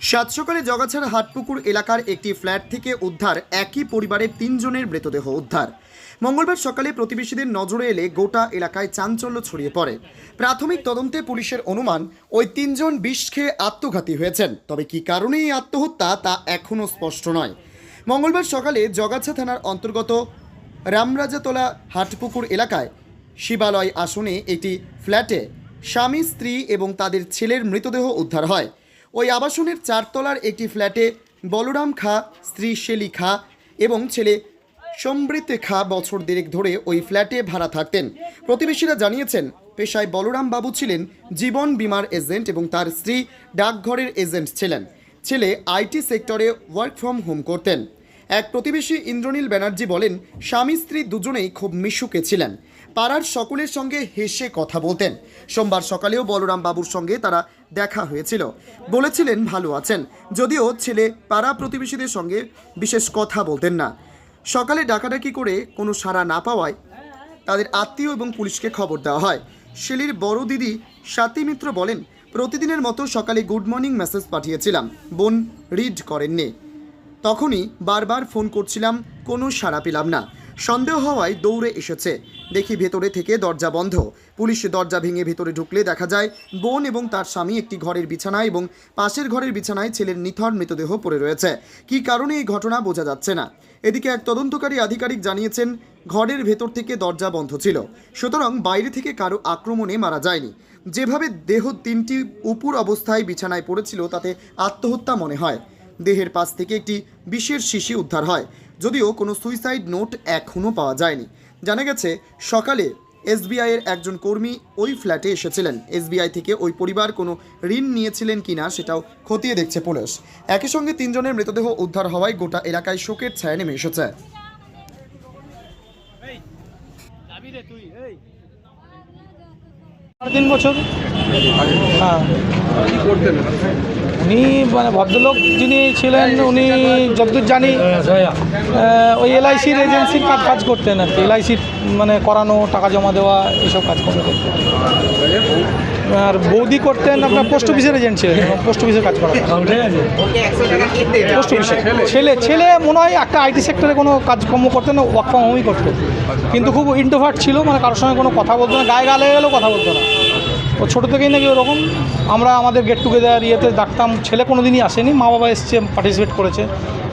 সাত সকালে জগাছাড়া হাটপুকুর এলাকার একটি ফ্ল্যাট থেকে উদ্ধার একই পরিবারের তিনজনের মৃতদেহ উদ্ধার। মঙ্গলবার সকালে প্রতিবেশীদের নজরে এলে গোটা এলাকায় চাঞ্চল্য ছড়িয়ে পড়ে। প্রাথমিক তদন্তে পুলিশের অনুমান, ওই তিনজন বিষ খেয়ে আত্মঘাতী হয়েছেন। তবে কি কারণে এই আত্মহত্যা তা এখনও স্পষ্ট নয়। মঙ্গলবার সকালে জগাছা থানার অন্তর্গত রামরাজাতলা হাটপুকুর এলাকায় শিবালয় আসনে একটি ফ্ল্যাটে স্বামী, স্ত্রী এবং তাদের ছেলের মৃতদেহ উদ্ধার হয়। ওই আবাসনের চারতলার একটি ফ্ল্যাটে বলরাম খা, স্ত্রী শেলি খা এবং ছেলে সমৃদ্ধ খা বছর দেড়েক ধরে ওই ফ্ল্যাটে ভাড়া থাকতেন। প্রতিবেশীরা জানিয়েছেন, পেশায় বলরাম বাবু ছিলেন জীবন বীমার এজেন্ট এবং তার স্ত্রী ডাকঘরের এজেন্ট ছিলেন। ছেলে আইটি সেক্টরে ওয়ার্ক ফ্রম হোম করতেন। এক প্রতিবেশী ইন্দ্রনীল ব্যানার্জি বলেন স্বামী স্ত্রী দুজনেই খুব মিশুকে ছিলেন। পাড়ার সকলের সঙ্গে হেসে কথা বলতেন। সোমবার সকালেও বলরাম বাবুর সঙ্গে তারা দেখা হয়েছিল। বলেছিলেন, ভালো আছেন। যদিও ছেলে পাড়া প্রতিবেশীদের সঙ্গে বিশেষ কথা বলতেন না। সকালে ডাকাডাকি করে কোনো সাড়া না পাওয়ায় তাদের আত্মীয় এবং পুলিশকে খবর দেওয়া হয়। শেলির বড় দিদি স্বাতী মিত্র বলেন, প্রতিদিনের মতো সকালে গুড মর্নিং মেসেজ পাঠিয়েছিলাম। বোন রিড করেননি। তখনই বারবার ফোন করছিলাম, কোনো সাড়া পেলাম না। সন্দেহ হওয়ায় দৌড়ে এসেছে। দেখি ভেতরে থেকে দরজা বন্ধ। পুলিশ দরজা ভেঙে ভেতরে ঢুকলে দেখা যায়, বোন এবং তার স্বামী একটি ঘরের বিছানায় এবং পাশের ঘরের বিছানায় ছেলের নিথর মৃতদেহ পড়ে রয়েছে। কী কারণে এই ঘটনা বোঝা যাচ্ছে না। এদিকে এক তদন্তকারী আধিকারিক জানিয়েছেন, ঘরের ভেতর থেকে দরজা বন্ধ ছিল। সুতরাং বাইরে থেকে কারও আক্রমণে মারা যায়নি। যেভাবে দেহ তিনটি উপুর অবস্থায় বিছানায় পড়েছিল, তাতে আত্মহত্যা মনে হয়। দেহের পাশ থেকে একটি বিষের শিশি উদ্ধার হয়। যদিও কোনো সুইসাইড নোট এখনও পাওয়া যায়নি। জানা গেছে, সকালে এসবিআই এর একজন কর্মী ওই ফ্ল্যাটে এসেছিলেন। এসবিআই থেকে ওই পরিবার কোনো ঋণ নিয়েছিলেন কি না সেটাও খতিয়ে দেখছে পুলিশ। একই সঙ্গে তিনজনের মৃতদেহ উদ্ধার হওয়ায় গোটা এলাকায় শোকের ছায়া নেমে এসেছে। তিন বছর। হ্যাঁ। উনি মানে ভদ্রলোক যিনি ছিলেন, উনি যতদূর জানি ওই এলআইসির এজেন্সির কাজ কাজ করতেন আর কি। এলআইসির মানে করানো, টাকা জমা দেওয়া, এসব কাজ করতে করতেন। আর বৌদি করতেন আপনার পোস্ট অফিসের এজেন্ট ছিলেন পোস্ট অফিসের কাজ করা পোস্ট অফিসে ছেলে। ছেলে মনে হয় একটা আইটি সেক্টরে কোনো কাজকর্ম করতেন না ওয়ার্ক ফ্রম হোমই করতেন কিন্তু খুব ইন্টোভার্ট ছিল মানে কারোর সঙ্গে কোনো কথা বলতো না গায়ে গালে গেলেও কথা বলতো না। ও ছোটো থেকেই নাকি ওরকম। আমরা আমাদের গেট টুগেদার ইয়েতে ডাকতাম ছেলে কোনো দিনই আসেনি মা বাবা এসছে পার্টিসিপেট করেছে।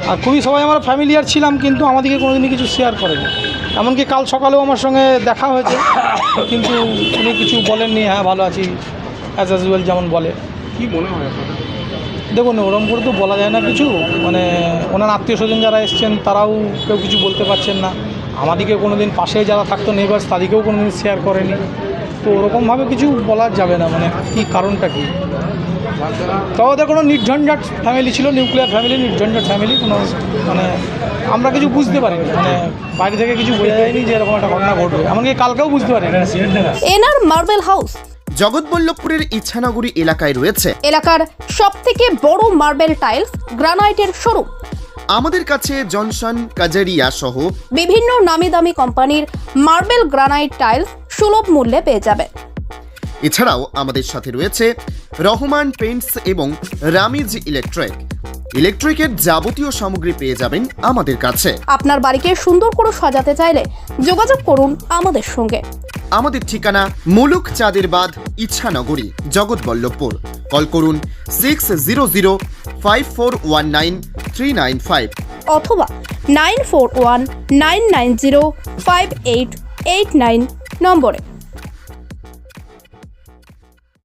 আর খুবই সবাই আমরা ফ্যামিলিয়ার ছিলাম কিন্তু আমাদেরকে কোনো দিনই কিছু শেয়ার করেনি। এমনকি কাল সকালেও আমার সঙ্গে দেখা হয়েছে কিন্তু উনি কিছু বলেননি হ্যাঁ ভালো আছি অ্যাজ ইউজুয়াল যেমন বলে। কি মনে হয় দেখুন ওরম করে তো বলা যায় না কিছু। মানে ওনার আত্মীয় স্বজন যারা এসছেন তারাও কেউ কিছু বলতে পারছেন না। আমাদেরকে কোনো দিন পাশে যারা থাকতো নেবার্স তাদেরকেও কোনো দিন শেয়ার করেনি। তো ওরকমভাবে কিছু বলা যাবে না মানে কি কারণটা কি? তাও ওদের কোনো নির্ঝঞ্ঝাট ফ্যামিলি ছিল নিউক্লিয়ার ফ্যামিলি নির্ঝঞ্ঝাট ফ্যামিলি কোনো মানে আমরা কিছু বুঝতে পারিনি মানে বাইরে থেকে কিছু বোঝা যায়নি যে এরকম একটা ঘটনা ঘটবে এমনকি কালকেও বুঝতে পারিনি। NR marble house. জগৎবল্লভপুরের ইচ্ছানগরী এলাকায় রয়েছে। এলাকার সব থেকে বড় মার্বেল টাইলস গ্রানাইটের শোরুম। আমাদের কাছে জনসন কাজারিয়া সহ বিভিন্ন নামি দামি কোম্পানির মার্বেল গ্রানাইট টাইলস সুলভ মূল্যে পেয়ে যাবেন। এছাড়াও আমাদের সাথে রয়েছে রহমান পেন্টস এবং রামিজ ইলেকট্রিক। ইলেকট্রিকের যাবতীয় সামগ্রী পেয়ে যাবেন আমাদের কাছে। আপনার বাড়িকে সুন্দর করে সাজাতে চাইলে যোগাযোগ করুন আমাদের সঙ্গে। আমাদের ঠিকানা মুলুক চাঁদের বাদ ইচ্ছানগরী জগৎবল্লভপুর। কল করুন six zero zero five four one nine three nine five অথবা nine four one nine nine zero five eight eight nine নম্বরে